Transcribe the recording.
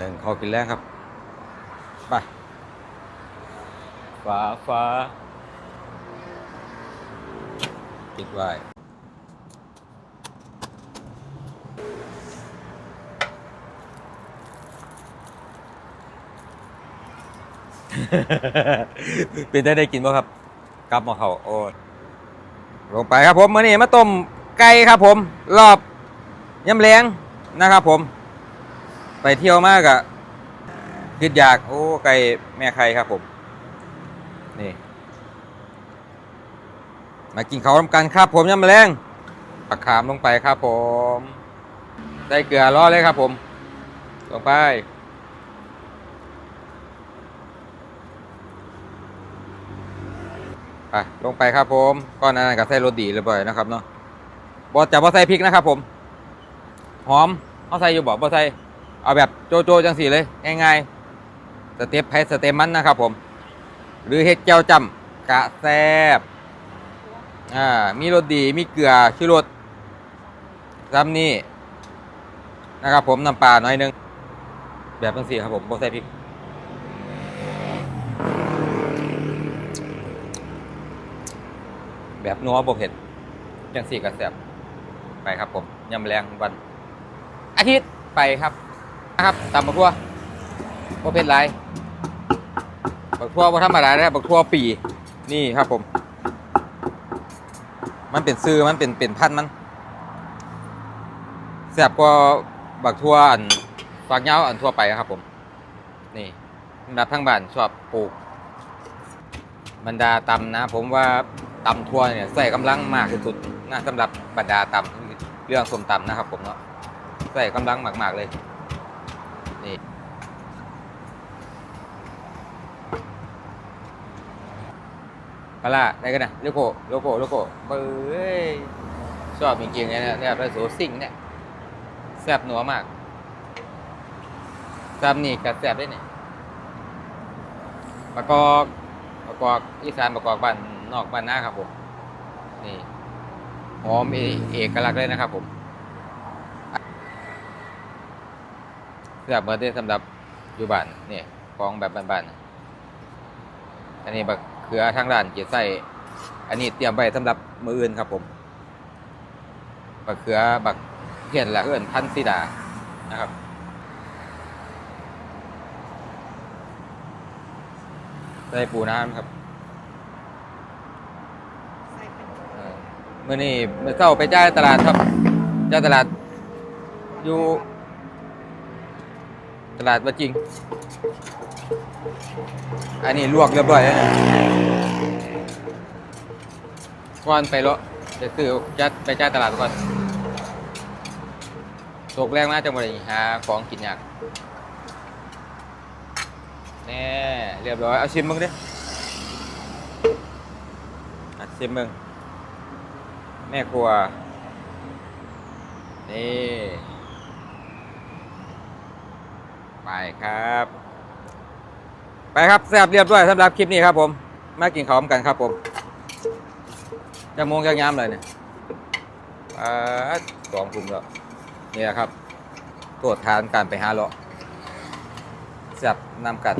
หนึ่งเขากินแรงครับไปฟ้าฟ้าปิดไว้เป็นได้ได้กินบ่ครับ กลับมาเขาโอ้ยลงไปครับผมมื่อนี้มาต้มไก่ครับผม รอบยำแรงนะครับผม ไปเที่ยวมากอะคิดอยาก โอ้ ไก่แม่ไข่ครับผม นี่ มากินเขาทำกันครับผมยำแรงปักขามลงไปครับผม ได้เกลือร้อเลยครับผม ลงไป ไป ลงไปครับผมก้อนนั้นก็ใส่รสดีเรียบร้อยนะครับเนาะบอจะบอใส่พริกนะครับผม หอมเอาใส่อยู่บอกบอใส่ เอาแบบโจโจจังสีเลยง่ายๆสเต็ปไพสเต็ปมันนะครับผม หรือเฮ็ดเจ้าจำกะแซบอ่ามีรสดีมีเกลือชูรสซ้ำนี่นะครับผมน้ำปลาหน่อยหนึง แบบจังสีครับผมบใส่พริกแบบนัวบวเผ็ดจังสี่กระแสบไปครับผมยำแรงวัน อาทิตย์ไปครับ นะครับตำบักทั่วบวเผ็ดไรบักทั่วบ่ธรรมดานะครับบักทั่วปีนี่ครับผม มันเป็นซื้อมันเป็นเป็นพันมันแสบกว่าบักทั่วอันฝักยาวอันทั่วไปครับผม นี่สำหรับทั้งบ้านชอบปลูก บรรดาตำนะ ผมว่าตำทั่วเนี่ยใส่กำลังมากที่สุดนะสำหรับบรรดาตำเรื่องส้มตำนะครับผมเนาะใส่กำลังมากๆเลย ปลาร้าได้กันนะโลโก้โลโก้โลโก้เบ้ยชอบจริงๆเนี่ยนะเนี่ยปลาโซซิ่งเนี่ยแซ่บหนัวมากตำนี่กัดแซ่บได้เนี่ยประกอบประกอบอีสานประกอบบ้านนอกบ้านนาครับผมนี่หอมเอเอกลักษณ์เลยนะครับผมเสื้อเมื่อได้สำหรับอยู่บ้านนี่ของแบบบ้านๆอันนี้แบัก เขือทางด้านเกียใส่อันนี้เตรียมไว้สำหรับมืออื่นครับผมบักเขือบักเขียนละเอื้อนพันสีดานะครับใส่ปูน้ำครับใส่เป็นเอ่อมื่อนี้เมื่อเช้าไปจ่ายตลาดครับจ่ายตลาดอยู่ตลาดว่าจริง อันนี้ลวกเรียบร้อยแล้วก่อนไปเลาะจะซื้อจัดไปจ่ายตลาดก่อนตกแรงมากจังหวะนี้หาของกินยากแน่เรียบร้อย เอาชิมมึงดิอะชิมมึงแม่ครัว นี่ ไปครับ ไปครับแซ่บเรียบด้วยสำหรับคลิปนี้ครับผมมากินข้าวกันครับผมจะโมงจะยามเลยเนี่ยอ่าสองกลุ่มแล้วนี่แหละครับตรวจทานการไปหาเลาะแซ่บนำกัน